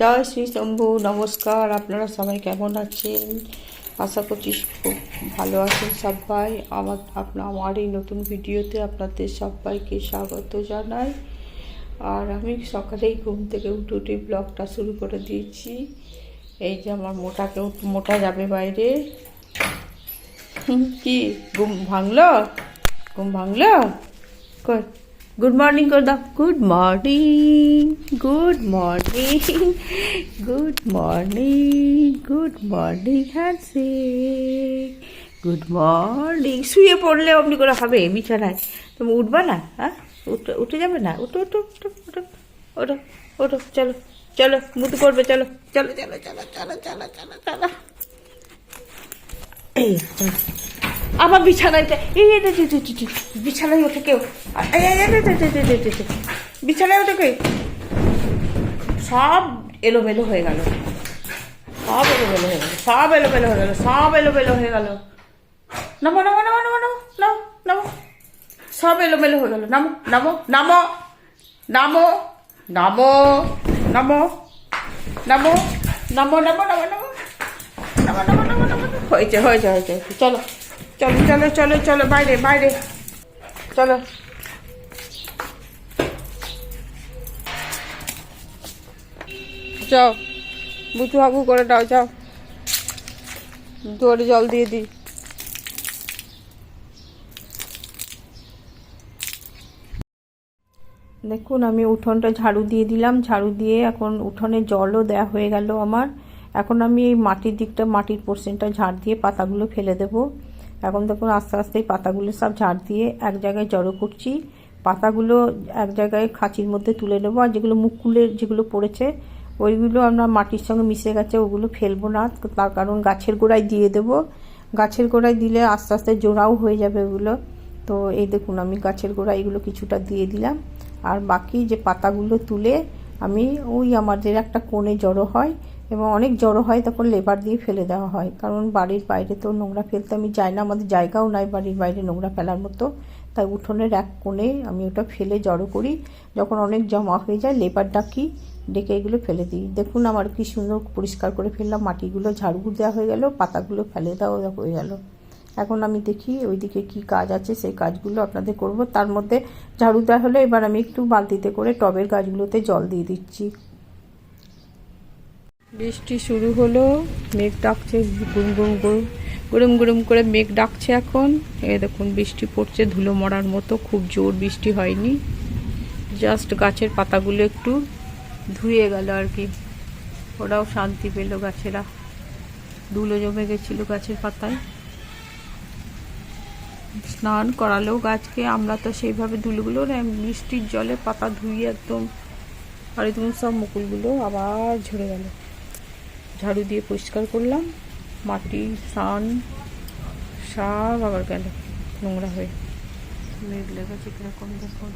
জয় শ্রী শম্ভু, নমস্কার। আপনারা সবাই কেমন আছেন? আশা করছি খুব ভালো আছেন সবাই। আমার আপনার আমার এই নতুন ভিডিওতে আপনাদের সবাইকে স্বাগত জানাই। আর আমি সকালেই ঘুম থেকে উঠে উঠে ব্লগটা শুরু করে দিয়েছি। এই যে আমার মোটাকে মোটা যাবে বাইরে। কি, ঘুম ভাঙলো? ঘুম ভাঙলো? গুড মর্নিং করে দাও good morning good morning good morning good morning Hansi good morning শুয়ে পড়লে অমনি করে হবে বিছানায় তুমি উঠবা না হ্যাঁ? উঠে উঠে যাবে না? উঠো উঠো উঠো উঠো ওঠো ওঠো চলো চলো মুতু করবে, চলো চলো চলো চলো চলো চলো চলো চলো। আবার বিছানায় এই বিছানায় ওঠে কেউ বিছানায় ওঠে কেউ সব এলোমেলো হয়ে গেল সব এলোমেলো হয়ে গেল সব এলোমেলো হয়ে গেল সব এলোমেলো হয়ে গেল নামো নামো নামো নামো নামো নামো নামো সব এলোমেলো হয়ে গেল নামো নামো নামো নামো নামো নামো নামো নামো নামো নামো নামো নামো নামো নামো নামো হয়েছে হয়েছে হয়েছে চলো চলো চলো চলো চলো, বাইরে বাইরে। চলো। যাও বুচু হাগু করে দাও, যাও। দুয়ারে জল দিয়ে দিই দেখুন, আমি উঠোনটা ঝাড়ু দিয়ে দিলাম, ঝাড়ু দিয়ে এখন উঠোনে জলও দেয়া হয়ে গেল আমার। এখন আমি এই মাটির দিকটা, মাটির পোর্শনটা ঝাড় দিয়ে পাতাগুলো ফেলে দেব। এখন দেখুন আস্তে আস্তে পাতাগুলো সব ঝাড় দিয়ে এক জায়গায় জড়ো করছি। পাতাগুলো এক জায়গায় খাঁচির মধ্যে তুলে নেব। আর যেগুলো মুকুলের যেগুলো পড়েছে, ওইগুলো আমরা মাটির সঙ্গে মিশে গেছে, ওগুলো ফেলব না। তার কারণ গাছের গোড়ায় দিয়ে দেবো। গাছের গোড়ায় দিলে আস্তে আস্তে জোড়াও হয়ে যাবে ওগুলো। তো এই দেখুন আমি গাছের গোড়ায় এগুলো কিছুটা দিয়ে দিলাম। আর বাকি যে পাতাগুলো তুলে আমি ওই আমাদের একটা কোণে জড়ো হয় এবং অনেক জড়ো হয় তখন লেবার দিয়ে ফেলে দেওয়া হয়। কারণ বাড়ির বাইরে তো নোংরা ফেলতে আমি যাই না, আমাদের জায়গাও নাই বাড়ির বাইরে নোংরা ফেলার মতো। তাই উঠোনের এক কোণে আমি ওটা ফেলে জড়ো করি। যখন অনেক জমা হয়ে যায়, লেবার ডাকি, ডেকে এগুলো ফেলে দিই। দেখুন আমার কি সুন্দর পরিষ্কার করে ফেললাম, মাটিগুলো ঝাড়ু দেওয়া হয়ে গেল, পাতাগুলো ফেলে দেওয়া হয়ে গেল। এখন আমি দেখি ওইদিকে কি কাজ আছে, সেই কাজগুলো আপনাদের করব। তার মধ্যে ঝাড়ু দেওয়া হলে, এবার আমি একটু বালতিতে করে টবের গাছগুলোতে জল দিয়ে দিচ্ছি। বৃষ্টি শুরু হলো, মেঘ ডাকছে গুম গুম গুম গুরুম গুরুম করে মেঘ ডাকছে এখন। এ দেখুন, বৃষ্টি পড়ছে ধুলো মরার মতো, খুব জোর বৃষ্টি হয়নি। জাস্ট গাছের পাতাগুলো একটু ধুয়ে গেল আর কি। ওরাও শান্তি পেল গাছেরা। ধুলো জমে গেছিল গাছের পাতায়। স্নান করালেও গাছকে, আমরা তো সেইভাবে ধুলোগুলো বৃষ্টির জলে পাতা ধুয়ে একদম, আর একদম সব মুকুলগুলো আবার ঝরে গেল। ঝাড়ু দিয়ে পরিষ্কার করলাম। মাটি স্নান সব আবার গেল নোংরা হয়ে। মেঘ লেগেছে কীরকম দেখুন।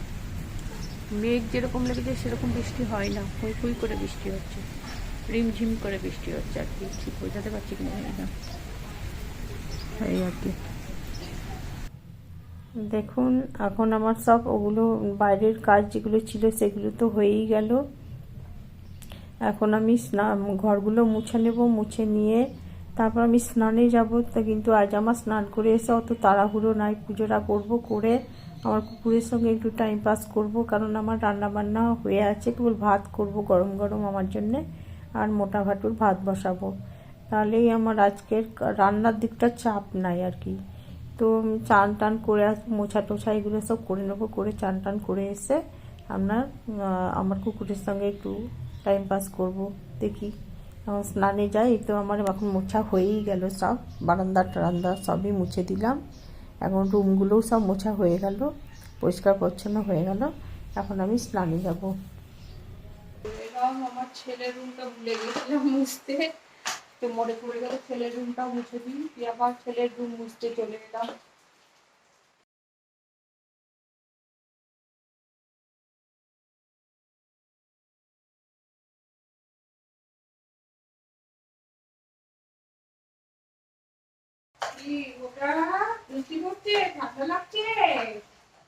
মেঘ যেরকম লেগেছে সেরকম বৃষ্টি হয় না। হুই হুই করে বৃষ্টি হচ্ছে। রিমঝিম করে বৃষ্টি হচ্ছে আর কি। ঠিক বোঝাতে পারছি কিনা না। এই আর কি। দেখুন এখন আমার সব ওগুলো বাইরের কাজ যেগুলো ছিল সেগুলো তো হয়েই গেল। এখন আমি স্নান, ঘরগুলো মুছে নেব, মুছে নিয়ে তারপর আমি স্নানে যাব। তা কিন্তু আজ আমার স্নান করে এসে অত তাড়াহুড়ো নাই, পুজোটা করব করে আমার কুকুরের সঙ্গে একটু টাইম পাস করব কারণ আমার রান্না বান্না হয়ে আছে, কেবল ভাত করব গরম গরম আমার জন্যে আর মোটা ভাটুর ভাত বসাবো। তাহলেই আমার আজকের রান্নার দিকটা চাপ নাই আর কি। তো চান টান করে আসব মোছা টোছা এগুলো সব করে নেব, করে চান টান করে এসে আপনার আমার কুকুরের সঙ্গে একটু টাইম পাস করব, দেখি। আমার স্নানে যাই তো আমার এখন মোছা হয়েই গেল সব। বারান্দা টারান্দা সবই মুছে দিলাম। এখন রুমগুলোও সব মোছা হয়ে গেল, পরিষ্কার পরিচ্ছন্ন হয়ে গেল। এখন আমি স্নানে যাব। আমার ছেলের রুমটা ভুলে গেছিলাম মুছতে। তো মনে পড়ে গেল ছেলের রুমটা মুছে দিই। আবার ছেলের রুম মুছতে চলে এলাম কি ওটা কি করছে ঠান্ডা লাগছে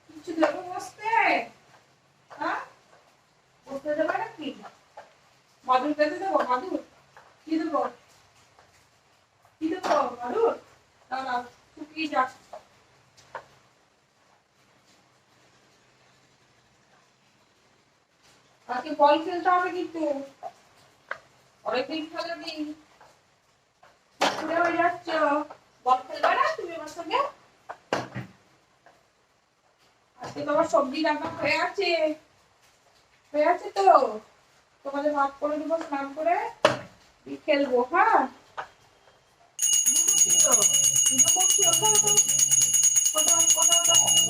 কিছু দেবো বসতে হ্যাঁ বসতে দেবে নাকি মাদুর পেতে দেবো, মাদুর। কি দেবো? কি দেবো, মাদুর? দাঁড়া শুকিয়ে যাক আজকে বল খেলতে হবে কিন্তু। অনেকদিন খেলে দিন হয়ে যাচ্ছ। বল খেলবে না তুমি আমার সঙ্গে? আজকে তোমার সবজি রান্না হয়ে আছে। হয়ে আছে তো? তোমাদের ভাত করে দেবো স্নান করে খেলব হ্যাঁ দুটো করছি তো। দুটো করছি, ওঠো, ওঠো। ওঠো, ওঠো, ওঠো, ওঠো।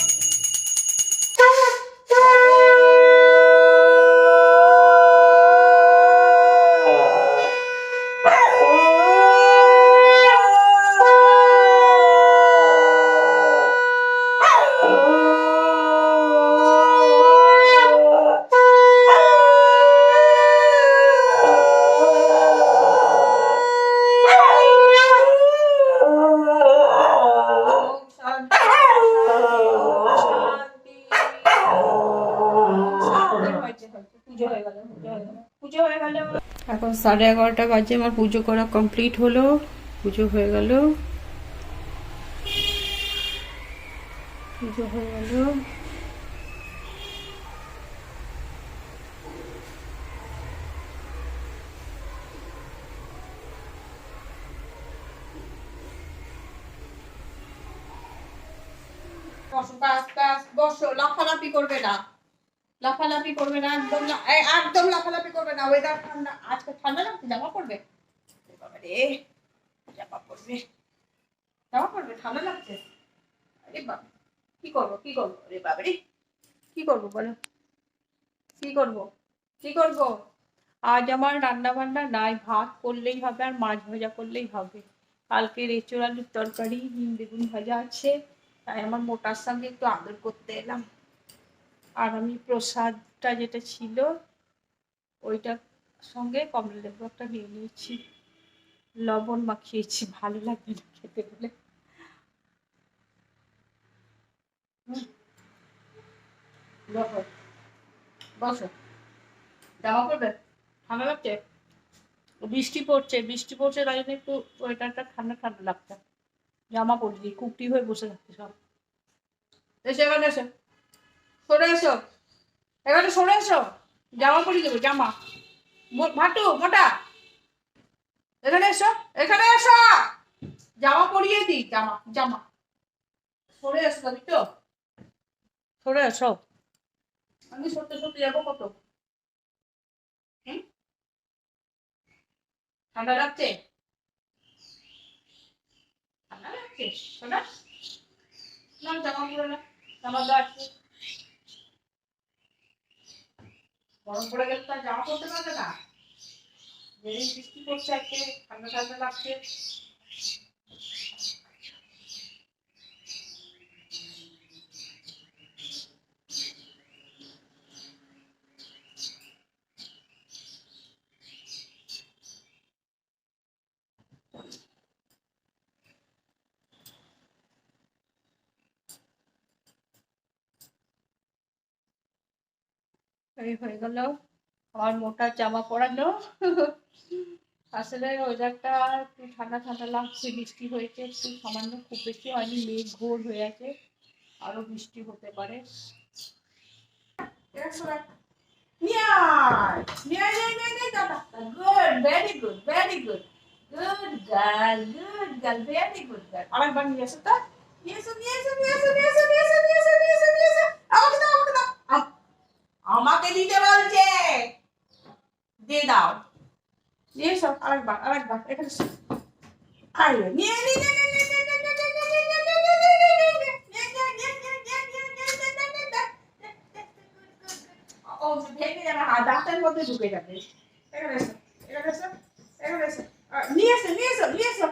ওম শান্তি, শান্তি। হয়েছে, হয়েছে। পুজো হয়ে গেল, পুজো হয়ে গেল। পুজো হয়ে গেল। এখন সাড়ে এগারোটা বাজে, আমার পুজো করা কমপ্লিট হলো, পুজো হয়ে গেল। পুজো হয়ে গেল। বসো বসো লাফালাফি করবে না। লাফালাফি করবে না, একদম একদম লাফালাফি করবে না ওয়েদার ঠান্ডা, আজকে ঠান্ডা লাগছে জামা পড়বে বাবা জামা পড়বে জামা পড়বে ঠান্ডা লাগছে। আরে বাবা কি করব কি করব? রে বাবা কি করব বলো? কি করব? কি করব? আজ আমার রান্না বান্না নাই, ভাত করলেই হবে আর মাছ ভাজা করলেই হবে। কালকে এঁচোড় আলুর তরকারি বেগুন ভাজা আছে, তাই আমার মোটার সঙ্গে একটু আদর করতে এলাম। আর আমি প্রসাদটা যেটা ছিল ওইটার সঙ্গে কমলা লেবু একটা নিয়ে নিয়েছি। লবণ মাখিয়েছি, ভালো লাগবে না খেতে বলে। বসো। জামা পড়বে ঠান্ডা লাগছে? বৃষ্টি পড়ছে বৃষ্টি পড়ছে, তাই জন্য একটু ওয়েটারটা ঠান্ডা ঠান্ডা লাগছে। জামা পড়লি কুপটি হয়ে বসে থাকছে সব। এসো এখানে এসো। সরে এসো। এখানে সরে এসো। জামা পরিয়ে দেবো জামা। ভাটু মোটা এখানে এসো এখানে এসো। জামা পরিয়ে দিই, জামা জামা। সরে এসো দাবি তো। সরে এসো। আমি সত্যি সত্যি যাব কত? ঠান্ডা লাগছে? ঠান্ডা লাগছে? শোনা? না, জামা পরে না। জামা তো গরম পড়ে গেলে তার জামা পরতে পারবে না। যেদিন বৃষ্টি পড়ছে আজকে, ঠান্ডা ঠান্ডা লাগছে। তাড়াতাড়ি হয়ে গেল। আমার মোটা জামা পড়ানো আসলে ওয়েদারটা একটু ঠান্ডা ঠান্ডা লাগছে, বৃষ্টি হয়েছে একটু, সামান্য খুব বেশি হয়নি, মেঘ ঘোর হয়ে আছে, আরও বৃষ্টি হতে পারে। আরেকবার নিয়ে এসো তো। নিয়ে এসো নিয়ে এসো নিয়ে এসো নিয়ে এসো নিয়ে এসো নিয়ে এসো নিয়ে এসো আমাকে দাও আমাকে দিতে বলছে দে দাও নিয়ে আরেকবার আরেকবার এখানে দাঁতের মধ্যে ঢুকে যাবে নিয়ে নিয়ে এসো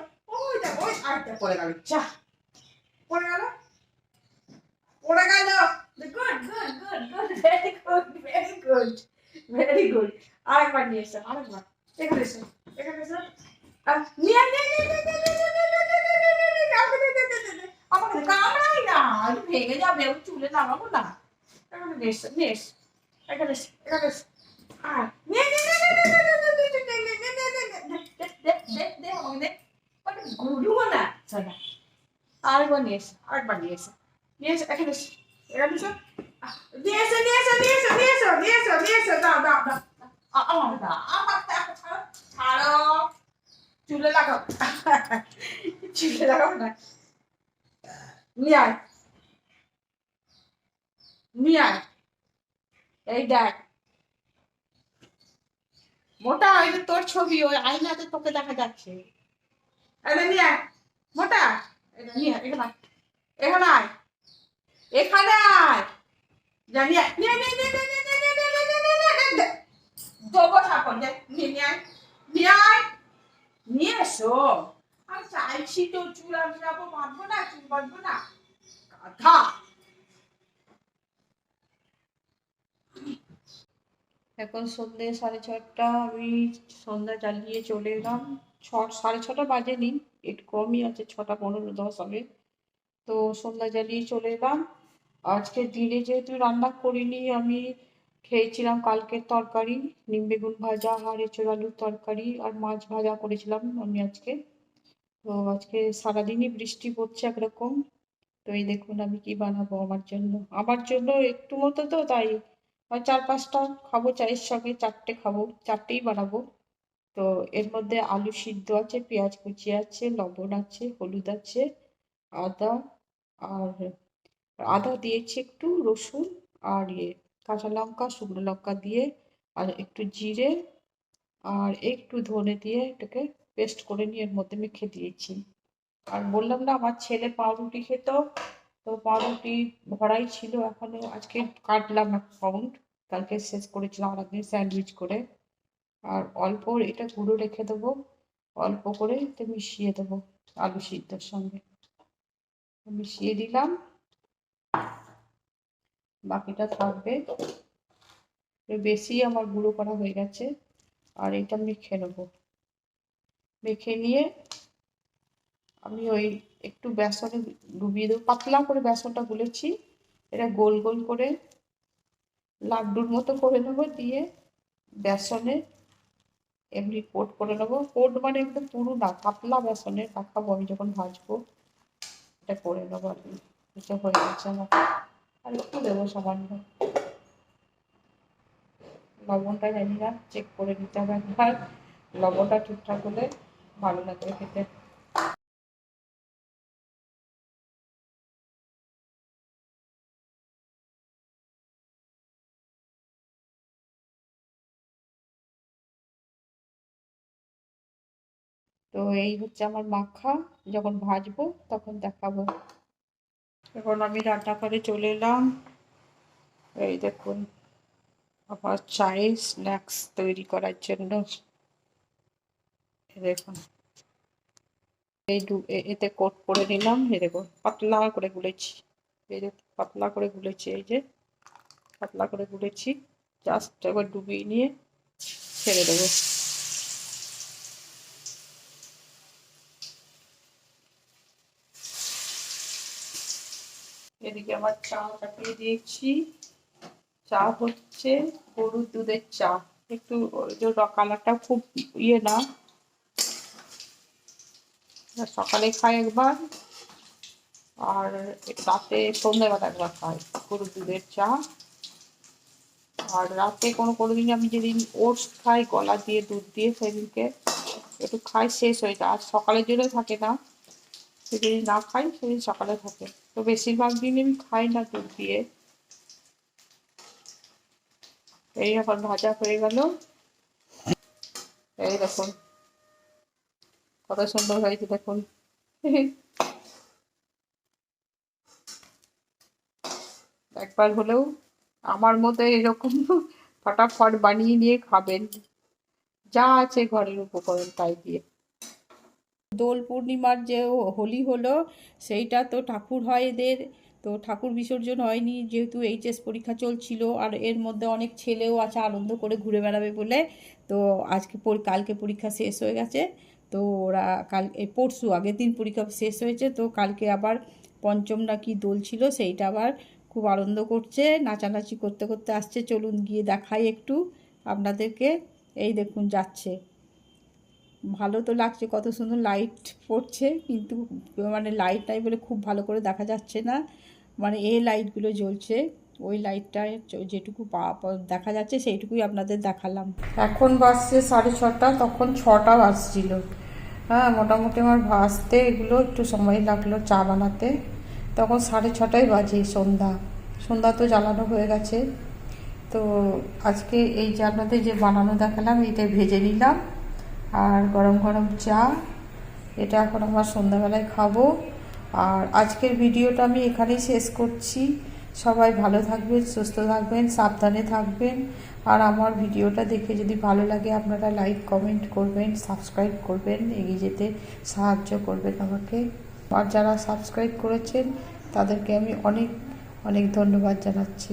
পড়ে গেল পড়ে গেল good good good good very good very good very good আরেকবার নিয়ে এসো আরেকবার এখানে এসো এখানে এসো নিয়ে নিয়ে নিয়ে নিয়ে নিয়ে নিয়ে আমাকে কামড়াই না আমি ভেঙে যাবে আমি চুলে লাগাবো না এখানে নিয়ে এসো নিয়ে এসো এখানে এসো এখানে এসো আর নিয়ে নিয়ে নিয়ে গুরু না আরেকবার নিয়ে এসো আরেকবার নিয়ে এসো নিয়ে এসো এখানে এসো নিয়ে আয় এই দেখ মোটা ওই তোর ছবি ওই আয়নাতে তোকে দেখা যাচ্ছে নিয়ে মোটা নিয়ে এখানে আয় এখানে সন্ধ্যে সাড়ে ছটা আমি সন্ধ্যা জ্বালিয়ে চলে এলাম ছ সাড়ে ছটা বাজেনি একটু কমই আছে ছটা পনেরো দশ হবে তো সন্ধ্যা জ্বালিয়ে চলে এলাম আজকে দিনে যেহেতু রান্না করিনি, আমি খেয়েছিলাম কালকের তরকারি, নিম বেগুন ভাজা আর এঁচড় আলুর তরকারি আর মাছ ভাজা করেছিলাম আমি আজকে। তো আজকে সারাদিনই বৃষ্টি পড়ছে একরকম। তো এই দেখুন আমি কি বানাবো আমার জন্য। আমার জন্য একটু মতো তো তাই। চার পাঁচটা খাব, চায়ের সঙ্গে চারটে খাব, চারটেই বানাবো। তো এর মধ্যে আলু সিদ্ধ আছে, পেঁয়াজ কুচি আছে, লবণ আছে, হলুদ আছে, আদা আর আদা দিয়েছি একটু, রসুন আর ইয়ে কাঁচা লঙ্কা, শুকনো লঙ্কা দিয়ে আর একটু জিরে আর একটু ধনে দিয়ে এটাকে পেস্ট করে নিয়ে এর মধ্যে মেখে দিয়েছি। আর বললাম না, আমার ছেলে পাউরুটি খেত, তো পাউরুটি ভরাই ছিল, এখনও আজকে কাটলাম এক পাউন্ড কালকে শেষ করেছিলাম আর একদিন স্যান্ডউইচ করে। আর অল্প এটা গুঁড়ো রেখে দেবো, অল্প করে এতে মিশিয়ে দেবো আলু সিদ্ধর সঙ্গে। মিশিয়ে দিলাম বাকিটা থাকবে। বেশি আমার গুঁড়ো করা হয়ে গেছে, আর এটা মেখে নেব। মেখে নিয়ে আমি ওই একটু বেসনে ডুবিয়ে দেবো, পাতলা করে বেসনটা গুলেছি। এটা গোল গোল করে লাড্ডুর মতো করে নেব, দিয়ে বেসনে এমনি কোট করে নেব। কোট মানে একদম পুরো না, পাতলা বেসনে মাখাবো আমি যখন ভাজবো, এটা করে নেব আর কি। এটা হয়ে গেছে আমার। আর একটু দেবো সামান্য। লবণটা জানি না চেক করে নিতে হবে একবার। লবণটা ঠিকঠাক হলে ভালো লাগবে খেতে। তো এই হচ্ছে আমার মাখা। যখন ভাজবো তখন দেখাবো। এখন আমি রান্না করে চলে এলাম। এই দেখুন, আমার চায়ের স্ন্যাক্স তৈরি করার জন্য। দেখুন, এই এতে কোট করে নিলাম। এই দেখুন, পাতলা করে গুলেছি। এই দেখুন পাতলা করে গুলেছি, এই যে পাতলা করে গুলেছি। জাস্ট একবার ডুবিয়ে নিয়ে ছেড়ে দেবো। এদিকে আমার চা চাপিয়ে দিয়েছি। চা হচ্ছে গরুর দুধের চা। একটু কালারটা খুব ইয়ে না। সকালে খাই একবার, আর রাতে সন্ধ্যেবেলা একবার খাই গরুর দুধের চা। আর রাতে কোনো কোনো দিন আমি যেদিন ওটস খাই, গলা দিয়ে, দুধ দিয়ে, সেদিনকে একটু খাই, শেষ হয়ে যায়। আর সকালের জন্য থাকে না। সেদিন না খাই, সেদিন সকালে থাকে। তো বেশিরভাগ দিন আমি খাই না দুধ দিয়ে। এই এখন ভাজা হয়ে গেল। এই দেখুন, কত সুন্দর হয়েছে দেখুন। একবার হলেও আমার মতো এরকম ফটাফট বানিয়ে নিয়ে খাবেন। যা আছে ঘরের উপকরণ তাই দিয়ে। দোল পূর্ণিমার যে হোলি হলো, সেইটা তো ঠাকুর হয় এদের। তো ঠাকুর বিসর্জন হয়নি, যেহেতু এইচএস পরীক্ষা চলছিল, আর এর মধ্যে অনেক ছেলেও আছে, আনন্দ করে ঘুরে বেড়াবে বলে। তো আজকে কালকে পরীক্ষা শেষ হয়ে গেছে। তো ওরা কাল পরশু, আগের দিন পরীক্ষা শেষ হয়েছে, তো কালকে আবার পঞ্চম নাকি দোল ছিল, সেইটা আবার খুব আনন্দ করছে, নাচানাচি করতে করতে আসছে। চলুন গিয়ে দেখাই একটু আপনাদেরকে। এই দেখুন, যাচ্ছে। ভালো তো লাগছে, কত সুন্দর লাইট পড়ছে, কিন্তু মানে লাইট নাই বলে খুব ভালো করে দেখা যাচ্ছে না। মানে এই লাইটগুলো জ্বলছে, ওই লাইটটা যেটুকু দেখা যাচ্ছে সেইটুকুই আপনাদের দেখালাম। এখন বাজছে সাড়ে ছটা, তখন ছটা বাজছিল। হ্যাঁ মোটামুটি আমার ভাজতে এগুলো একটু সময় লাগল চা বানাতে। তখন সাড়ে ছটায় বাজে সন্ধ্যা। সন্ধ্যা তো জ্বালানো হয়ে গেছে। তো আজকে এই যে যে বানানো দেখালাম এটা ভেজে নিলাম। আর গরম গরম চা, এটা এখন আমার সন্ধ্যাবেলায় খাব। আর আজকের ভিডিওটা আমি এখানেই শেষ করছি। সবাই ভালো থাকবেন, সুস্থ থাকবেন, সাবধানে থাকবেন। আর আমার ভিডিওটা দেখে যদি ভালো লাগে, আপনারা লাইক, কমেন্ট করবেন, সাবস্ক্রাইব করবেন, এগিয়ে যেতে সাহায্য করবেন আমাকে। আর যারা সাবস্ক্রাইব করেছেন, তাদেরকে আমি অনেক অনেক ধন্যবাদ জানাচ্ছি।